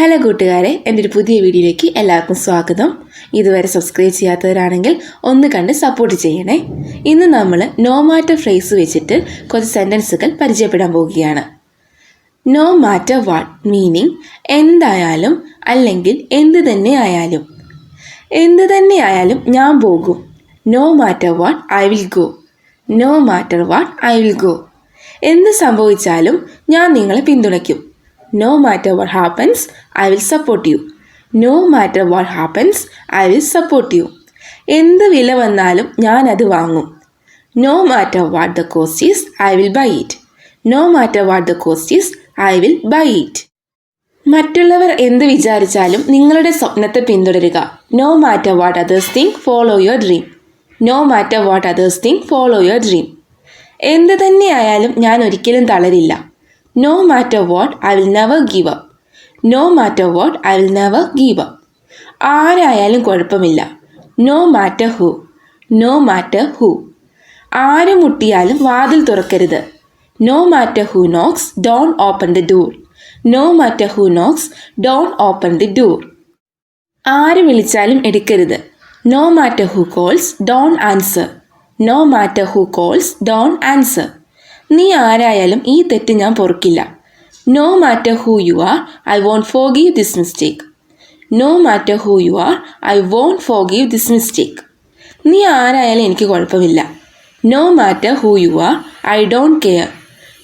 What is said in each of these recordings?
Hello കൂട്ടുകാരെ എന്റെ ഒരു പുതിയ വീഡിയോയിലേക്ക് എല്ലാവർക്കും സ്വാഗതം. ഇതുവരെ സബ്സ്ക്രൈബ് ചെയ്യാത്തവരാണെങ്കിൽ ഒന്ന് കണ്ട് സപ്പോർട്ട് ചെയ്യണേ. ഇന്ന് നമ്മൾ നോ മാറ്റർ ഫ്രേസ് വെച്ചിട്ട് കുറച്ച് സെന്റൻസുകൾ പരിചയപ്പെടാൻ പോവുകയാണ്. നോ മാറ്റർ വാട്ട് മീനിങ് എന്തായാലും അല്ലെങ്കിൽ എന്ത് തന്നെ ആയാലും. എന്ത് തന്നെ ആയാലും ഞാൻ പോകും. No matter what I will go no matter what I will go എന്ത് സംഭവിച്ചാലും ഞാൻ നിങ്ങളെ പിന്തുണയ്ക്കും. No matter what happens I will support you no matter what happens I will support you എന്ത് വില വന്നാലും ഞാൻ അത് വാങ്ങും. No matter what the cost is I will buy it no matter what the cost is I will buy it മറ്റുള്ളവർ എന്ത് വിചാരിച്ചാലും നിങ്ങളുടെ സ്വപ്നത്തെ പിന്തുടരുക. No matter what others think follow your dream no matter what others think follow your dream എന്ത് തന്നെയായാലും ഞാൻ ഒരിക്കലും തളരില്ല. No matter what I will never give up no matter what I will never give up ആരായാലും കുഴപ്പമില്ല. No matter who no matter who ആര് മുട്ടിയാലും വാതിൽ തുറക്കരുത്. No matter who knocks don't open the door no matter who knocks don't open the door ആര് വിളിച്ചാലും എടുക്കരുത്. No matter who calls don't answer no matter who calls don't answer നീ ആരായാലും ഈ തെറ്റ് ഞാൻ പൊറുക്കില്ല. No matter who you are I won't forgive this mistake no matter who you are I won't forgive this mistake നീ ആരായാലും എനിക്ക് കുഴപ്പമില്ല. No matter who you are I don't care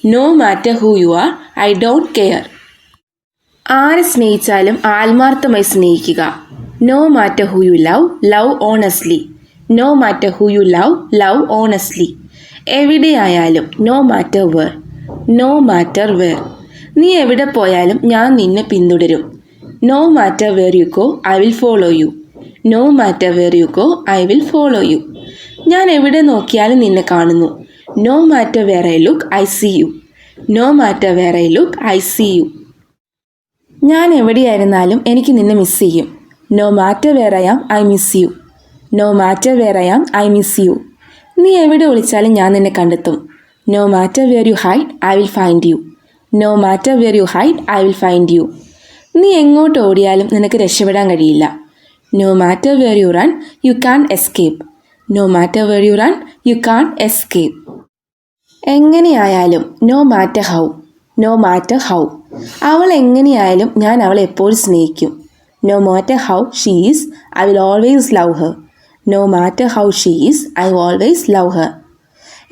no matter who you are I don't care ആരെ സ്നേഹിച്ചാലും ആത്മാർത്ഥമായി സ്നേഹിക്കുക. No matter who you love love honestly no matter who you love love honestly എവിടെയായാലും no matter where no matter where നീ എവിടെ പോയാലും ഞാൻ നിന്നെ പിന്തുടരും. No matter where you go I will follow you no matter where you go I will follow you ഞാൻ എവിടെ നോക്കിയാലും നിന്നെ കാണുന്നു. No matter where I look I see you no matter where I look I see you ഞാൻ എവിടെയായിരുന്നാലും എനിക്ക് നിന്നെ miss ചെയ്യും. No matter where I am I miss you no matter where I am I miss you നീ എവിടെ വിളിച്ചാലും ഞാൻ നിന്നെ കണ്ടെത്തും. No matter where you hide I will find you no matter where you hide I will find you നീ എങ്ങോട്ട് ഓടിയാലും നിനക്ക് രക്ഷപ്പെടാൻ കഴിയില്ല. No matter where you run you can't escape no matter where you run you can't escape എങ്ങനെയായാലും no matter how no matter how അവൾ എങ്ങനെയായാലും ഞാൻ അവളെ എപ്പോഴും സ്നേഹിക്കും. No matter how she is I will always love her no matter how she is I always love her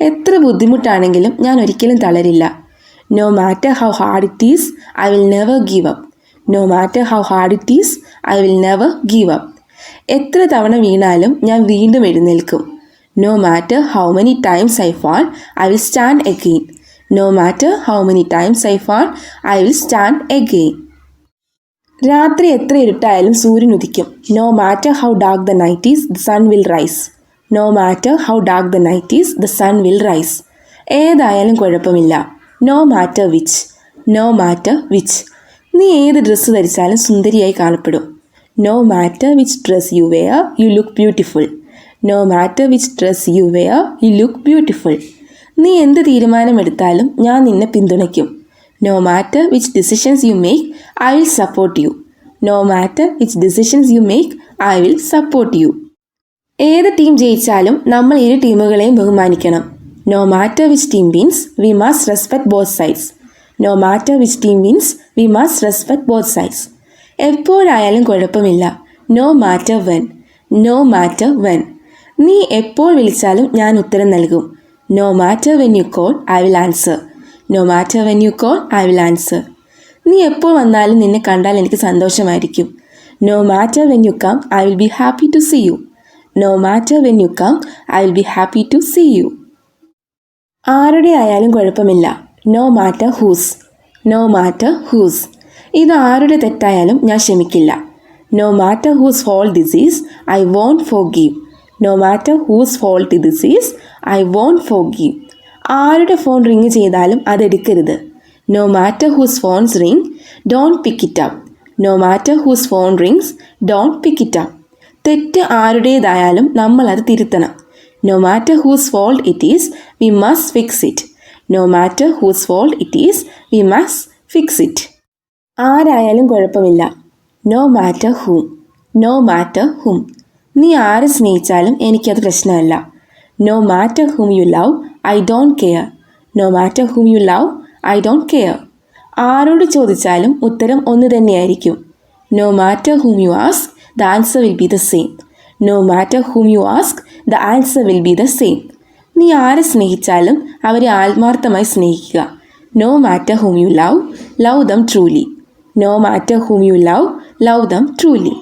എത്ര ബുദ്ധിമുട്ടാണെങ്കിലും ഞാൻ ഒരിക്കലും തളരില്ല. No matter how hard it is I will never give up no matter how hard it is I will never give up എത്ര തവണ വീണാലും ഞാൻ വീണ്ടും എഴുന്നേൽക്കും. No matter how many times I fall I will stand again no matter how many times I fall I will stand again രാത്രി എത്ര ഇരുട്ടായാലും സൂര്യൻ ഉദിക്കും. No matter how dark the night is the sun will rise no matter how dark the night is the sun will rise ഏതായാലും കുഴപ്പമില്ല. No matter which no matter which നീ ഏത് dress ധരിച്ചാലും സുന്ദരിയായി കാണപ്പെടും. No matter which dress you wear you look beautiful no matter which dress you wear you look beautiful നീ എന്ത് തീരുമാനമെടുത്താലും ഞാൻ നിന്നെ പിന്തുണയ്ക്കും. No matter which decisions you make I will support you no matter which decisions you make I will support you ഏത് team ജയിച്ചാലും നമ്മൾ ഇരു ടീമുകളെയും ബഹുമാനിക്കണം. No matter which team wins we must respect both sides no matter which team wins we must respect both sides എപ്പോഴായാലും കുഴപ്പമില്ല. No matter when no matter when നീ എപ്പോൾ വിളിച്ചാലും ഞാൻ ഉത്തരം നൽകും. No matter when you call I will answer no matter when you call I will answer നീ എപ്പോൾ വന്നാലും നിന്നെ കണ്ടാൽ എനിക്ക് സന്തോഷമായിരിക്കും. No matter when you come I will be happy to see you no matter when you come I will be happy to see you ആരുടെ ആയാലും കുഴപ്പമില്ല. No matter whose no matter whose ഇത് ആരുടെ തെറ്റായാലും ഞാൻ ക്ഷമിക്കില്ല. No matter whose fault this is I won't forgive no matter whose fault this is I won't forgive ആരുടെ phone ring ചെയ്താലും അതെടുക്കരുത് no matter whose phones ring don't pick it up no matter whose phone rings don't pick it up തെറ്റ് ആരുടേതായാലും നമ്മൾ അത് തിരുത്തണം. No matter whose fault it is we must fix it no matter whose fault it is we must fix it ആരായാലും കുഴപ്പമില്ല. No matter whom no matter whom നീ ആരെ സ്നേഹിച്ചാലും എനിക്കത് പ്രശ്നമല്ല. No matter whom you love I don't care no matter whom you love I don't care ആരോട് ചോദിച്ചാലും ഉത്തരം ഒന്ന് തന്നെയായിരിക്കും. No matter whom you ask the answer will be the same no matter whom you ask the answer will be the same നീ ആരെ സ്നേഹിച്ചാലും അവരെ ആത്മാർത്ഥമായി സ്നേഹിക്കുക. No matter whom you love love them truly no matter whom you love love them truly